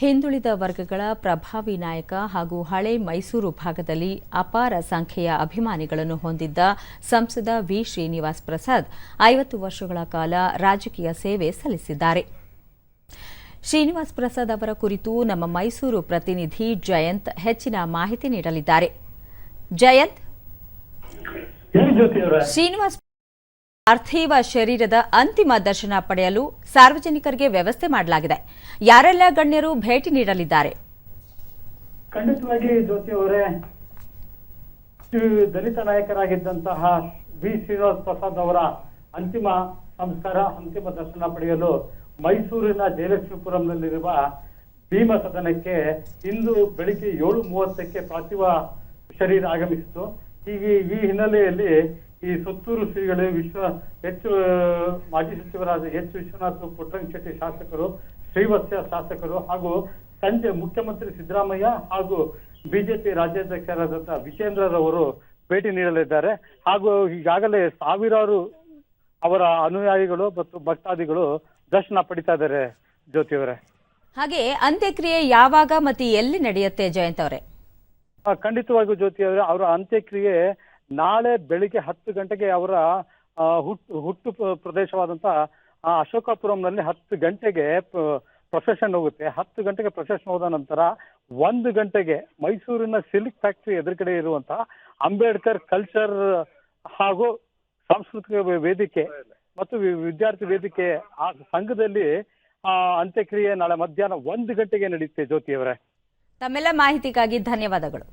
ಹಿಂದುಳಿದ ವರ್ಗಗಳ ಪ್ರಭಾವಿ ನಾಯಕ ಹಾಗೂ ಹಳೆ ಮೈಸೂರು ಭಾಗದಲ್ಲಿ ಅಪಾರ ಸಂಖ್ಯೆಯ ಅಭಿಮಾನಿಗಳನ್ನು ಹೊಂದಿದ್ದ ಸಂಸದ ವಿ. ಶ್ರೀನಿವಾಸ್ ಪ್ರಸಾದ್ ಐವತ್ತು ವರ್ಷಗಳ ಕಾಲ ರಾಜಕೀಯ ಸೇವೆ ಸಲ್ಲಿಸಿದ್ದಾರೆ. ಶ್ರೀನಿವಾಸ್ ಪ್ರಸಾದ್ ಅವರ ಕುರಿತು ನಮ್ಮ ಮೈಸೂರು ಪ್ರತಿನಿಧಿ ಜಯಂತ್ ಹೆಚ್ಚಿನ ಮಾಹಿತಿ ನೀಡಲಿದ್ದಾರೆ. ಜಯಂತ್. ಶ್ರೀನಿವಾಸ್ ಪಾರ್ಥಿವ ಶರೀರದ ಅಂತಿಮ ದರ್ಶನ ಪಡೆಯಲು ಸಾರ್ವಜನಿಕರಿಗೆ ವ್ಯವಸ್ಥೆ ಮಾಡಲಾಗಿದೆ. ಯಾರೆಲ್ಲ ಗಣ್ಯರು ಭೇಟಿ ನೀಡಲಿದ್ದಾರೆ? ಖಂಡಿತವಾಗಿ ಜ್ಯೋತಿ ಅವರೇ ದಲಿತ ನಾಯಕರಾಗಿದ್ದಂತಹ ಬಿ ಶ್ರೀನಿವಾಸ್ ಪ್ರಸಾದ್ ಅವರ ಅಂತಿಮ ಸಂಸ್ಕಾರ, ಅಂತಿಮ ದರ್ಶನ ಪಡೆಯಲು ಮೈಸೂರಿನ ಜಯಲಕ್ಷ್ಮೀಪುರಂನಲ್ಲಿರುವ ಭೀಮ ಸದನಕ್ಕೆ ಇಂದು ಬೆಳಿಗ್ಗೆ ಏಳು ಮೂವತ್ತಕ್ಕೆ ಪಾರ್ಥಿವ ಶರೀರ ಆಗಮಿಸಿತು ಹೀಗೆ ಈ ಹಿನ್ನೆಲೆಯಲ್ಲಿ ಈ ಸುತ್ತೂರು ಶ್ರೀಗಳೇ ವಿಶ್ವ ಹೆಚ್ಚು ಮಾಜಿ ಸಚಿವರಾದ ಎಚ್ ವಿಶ್ವನಾಥ್ ಪುಟ್ಟರಂಗ ಶೆಟ್ಟಿ ಶಾಸಕರು ಶ್ರೀವತ್ಸ ಶಾಸಕರು ಹಾಗೂ ಸಂಜೆ ಮುಖ್ಯಮಂತ್ರಿ ಸಿದ್ದರಾಮಯ್ಯ ಹಾಗೂ ಬಿಜೆಪಿ ರಾಜ್ಯಾಧ್ಯಕ್ಷರಾದಂತಹ ವಿಜೇಂದ್ರರವರು ಭೇಟಿ ನೀಡಲಿದ್ದಾರೆ. ಹಾಗೂ ಈಗಾಗಲೇ ಸಾವಿರಾರು ಅವರ ಅನುಯಾಯಿಗಳು ಮತ್ತು ಭಕ್ತಾದಿಗಳು ದರ್ಶನ ಪಡಿತಾ ಇದ್ದಾರೆ ಜ್ಯೋತಿ ಅವರೇ. ಹಾಗೆ ಅಂತ್ಯಕ್ರಿಯೆ ಯಾವಾಗ ಮತ್ತೆ ಎಲ್ಲಿ ನಡೆಯುತ್ತೆ ಜಯಂತ ಅವರೇ? ಖಂಡಿತವಾಗಿಯೂ ಜ್ಯೋತಿ ಅವರೇ ಅವರ ಅಂತ್ಯಕ್ರಿಯೆ ನಾಳೆ ಬೆಳಿಗ್ಗೆ ಹತ್ತು ಗಂಟೆಗೆ ಅವರ ಹುಟ್ಟು ಹುಟ್ಟು ಪ್ರ- ಪ್ರದೇಶವಾದಂತಹ ಅಶೋಕಪುರಂನಲ್ಲಿ ಹತ್ತು ಗಂಟೆಗೆ ಪ್ರೊಸೆಷನ್ ಹೋಗುತ್ತೆ. ಹತ್ತು ಗಂಟೆಗೆ ಪ್ರೊಸೆಷನ್ ಹೋದ ನಂತರ ಒಂದು ಗಂಟೆಗೆ ಮೈಸೂರಿನ ಸಿಲ್ಕ್ ಫ್ಯಾಕ್ಟರಿ ಎದುರುಗಡೆ ಇರುವಂತಹ ಅಂಬೇಡ್ಕರ್ ಕಲ್ಚರ್ ಹಾಗೂ ಸಾಂಸ್ಕೃತಿಕ ವೇದಿಕೆ ಮತ್ತು ವಿದ್ಯಾರ್ಥಿ ವೇದಿಕೆ ಆ ಸಂಘದಲ್ಲಿ ಅಂತ್ಯಕ್ರಿಯೆ ನಾಳೆ ಮಧ್ಯಾಹ್ನ ಒಂದು ಗಂಟೆಗೆ ನಡೆಯುತ್ತೆ ಜ್ಯೋತಿಯವರೇ ತಮ್ಮೆಲ್ಲ ಮಾಹಿತಿಗಾಗಿ ಧನ್ಯವಾದಗಳು.